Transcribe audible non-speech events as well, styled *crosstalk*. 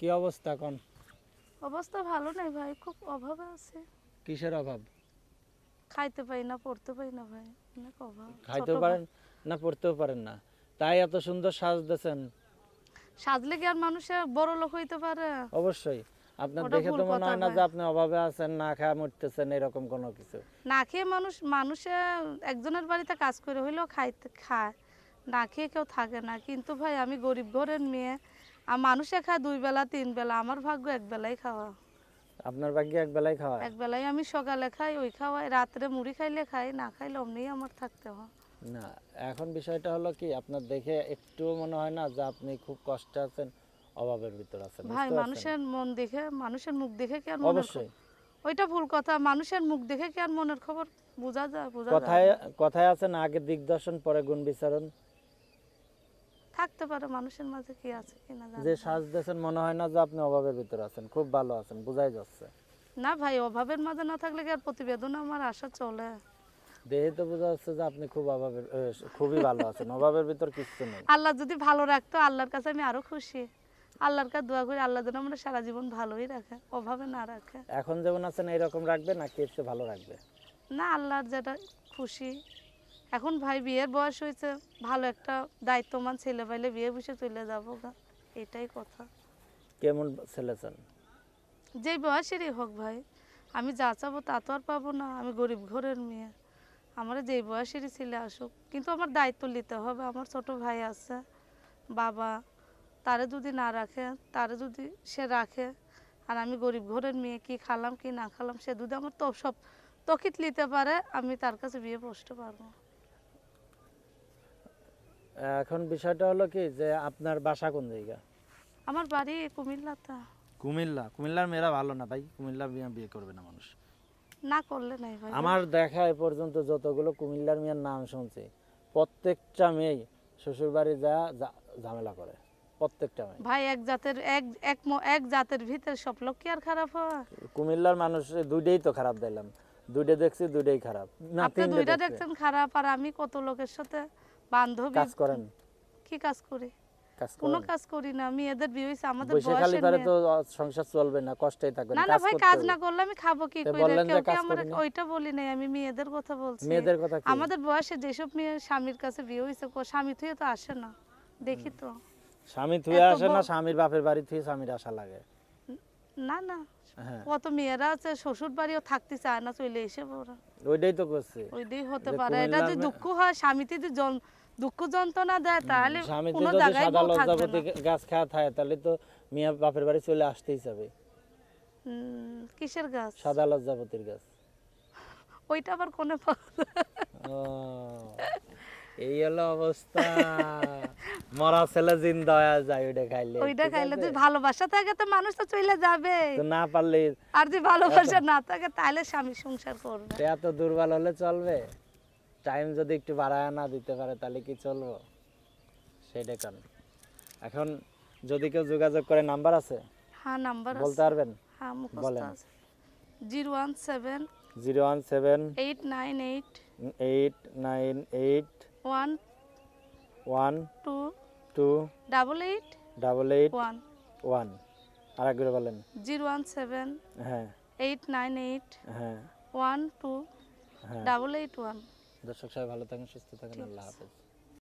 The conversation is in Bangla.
কি অবস্থা এখন? অবস্থা ভালো নেই ভাই খুব অভাবে আছে। কিসের অভাব? খাইতে পাই না পড়তে পাই না ভাই অনেক অভাব। খাইতেও পারেন না পড়তেও পারেন না। তাই এত সুন্দর সাজতেছেন ভাই। সাজলে কি আর মানুষে বড় লোক হইতে পারে? অবশ্যই। আপনার দেখে তো মনে হয় না যে আপনি অভাবে আছেন না খায় মরতেছেন এরকম কোনো কিছু। না খেয়ে মানুষ মানুষে একজনের বাড়িতে কাজ করে হইলেও খাইতে খায়। না খেয়ে কেউ থাকে না। কিন্তু ভাই আমি গরিব ঘরের মেয়ে আর মানুষে খায় দুই বেলা তিন বেলা আমার ভাগ্য এক বেলাই খাওয়া। আপনার ভাগ্যে এক বেলায় খাওয়া? এক বেলায় আমি সকালে খাই ওই খাওয়াই রাত্রে মুড়ি খাইলে খাই না খাইলে অমনি আমার থাকতে হয়। না এখন বিষয়টা হলো কি আপনার দেখে একটু মনে হয় না যে আপনি খুব কষ্টে আছেন অভাবের ভিতর আছেন ভাই মানুষের মন দেখে মানুষের মুখ দেখে কি আর মনের অবশ্যই। ওইটা ভুল কথা মানুষের মুখ দেখে কি আর মনের খবর? বোঝা যায় বোঝা যায়। কথায় কথায় আছে না আগে দিগদর্শন পরে গুণ বিচারণ। থাকতে পারে মানুষের মাঝে কি আছে কিনা জানি যে না। সাজতেছেন মনে হয় না যে আপনি অভাবের ভিতর আছেন খুব ভালো আছেন বোঝাই যাচ্ছে। না ভাই অভাবের মাঝে না থাকলে কি আর প্রতিবেদন আমার আশা চলে? দেহে তো বোঝা যাচ্ছে যে আপনি খুব অভাবের খুবই ভালো আছেন অভাবের ভিতর কিছু নেই। আল্লাহ যদি ভালো রাখতো আল্লাহর কাছে আমি আরও খুশি। আল্লাহর কাছে দোয়া করি আল্লাহ যেন আমরা সারা জীবন ভালোই রাখে অভাবে না রাখে। এখন যেমন আছেন এইরকম রাখবে নাকি এর ভালো রাখবে? না আল্লাহর যেটা খুশি এখন ভাই বিয়ের বয়স হয়েছে ভালো একটা দায়িত্বমান ছেলে পাইলে বিয়ে বসে চলে যাব গা। এটাই কথা। কেমন ছেলে চান? যেই বয়সেরই হোক ভাই আমি যা চাবো তা তো আর পাবো না আমি গরিব ঘরের মেয়ে। আমার যেই বয়সেরই ছেলে আসুক কিন্তু আমার দায়িত্ব নিতে হবে আমার ছোট ভাই আছে বাবা তারে যদি না রাখে তারে যদি সে রাখে আর আমি গরিব ঘরের মেয়ে কি খালাম কি না খালাম সে যদি আমার তো সব তকিত নিতে পারে আমি তার কাছে বিয়ে বসতে পারব। এখন বিষয়টা হলো কি যে আপনার বাসা কোন জায়গা? আমার বাড়ি কুমিল্লাতে কুমিল্লা। কুমিল্লার মেয়েরা ভালো না ভাই কুমিল্লা বিয়ে বিয়ে করবে না মানুষ। না করলে নাই ভাই। আমার দেখা এ পর্যন্ত যতগুলো কুমিল্লার মেয়ের নাম শুনছি প্রত্যেকটা মেয়ে শ্বশুর বাড়ি যা যা- ঝামেলা করে প্রত্যেকটা মেয়ে। ভাই এক জাতের এক এক এক জাতের ভিতরে সব লোক কি আর খারাপ হয়? কুমিল্লার মানুষ দুইটাই তো খারাপ দিলাম দুইটা দেখছি দুইটাই খারাপ। না আপনি দুইটা দেখছেন খারাপ আর আমি কত লোকের সাথে বান্ধবী কাজ করেন? কি কাজ করি? কোনো কাজ করি না বিয়ে হয়েছে আমাদের বসে খালি তো সংসার চলবে না কষ্টেই থাকবে না না ভাই কাজ না করলে আমি খাব কি করে কেউ কি আমার ওইটা বলি নাই আমি মেয়েদের কথা বলছি। মেয়েদের কথা আমাদের বয়সে যেসব মেয়ে স্বামীর কাছে বিয়ে হয়েছে কো স্বামী থুয়ে তো আসে না দেখি তো। স্বামী থুয়ে আসে না স্বামীর বাপের বাড়ি থুয়ে স্বামীর আশা লাগে। না না। হ্যাঁ। কত মেয়েরা আছে শ্বশুর বাড়িও থাকতে চায় না চলে এসে ওরা। ওইটাই তো করছে। ওইটাই হতে পারে। এটা যদি দুঃখ হয় স্বামীতে যদি দুঃখ যন্ত্রণা দেয় তাহলে কোনো জায়গায় বউ থাকবে না। গাছ খাওয়া থাকে তাহলে তো মিয়া বাপের বাড়ি চলে আসতেই যাবে কিসের গাছ? সাদা লজ্জাপতির গাছ। ওইটা আবার কোনে পাওয়া এই হলো অবস্থা। *laughs* মরা ছেলে জিন দয়া যায় ওইটা খাইলে। ওইটা খাইলে যদি ভালোবাসা থাকে তো মানুষ তো চলে যাবে। তো না পারলে আর যদি ভালোবাসা না থাকে তাহলে স্বামী সংসার করবে। এত দুর্বল হলে চলবে? টাইম যদি একটু বাড়ায় না দিতে পারে তাহলে কি চলবো? সেটা কারণ এখন যদি কেউ যোগাযোগ করে নাম্বার আছে? হ্যাঁ নাম্বার আছে। বলতে পারবেন? হ্যাঁ মুখস্থ বলেন। 017 017 898 898 1 1 2 two double eight double eight one. One. আর একবার বলেন। জিরো ওয়ান সেভেন হ্যাঁ। এইট নাইন এইট হ্যাঁ। ওয়ান টু হ্যাঁ। Double eight one. দর্শক সবাই ভালো থাকেন সুস্থ থাকেন আল্লাহ হাফেজ।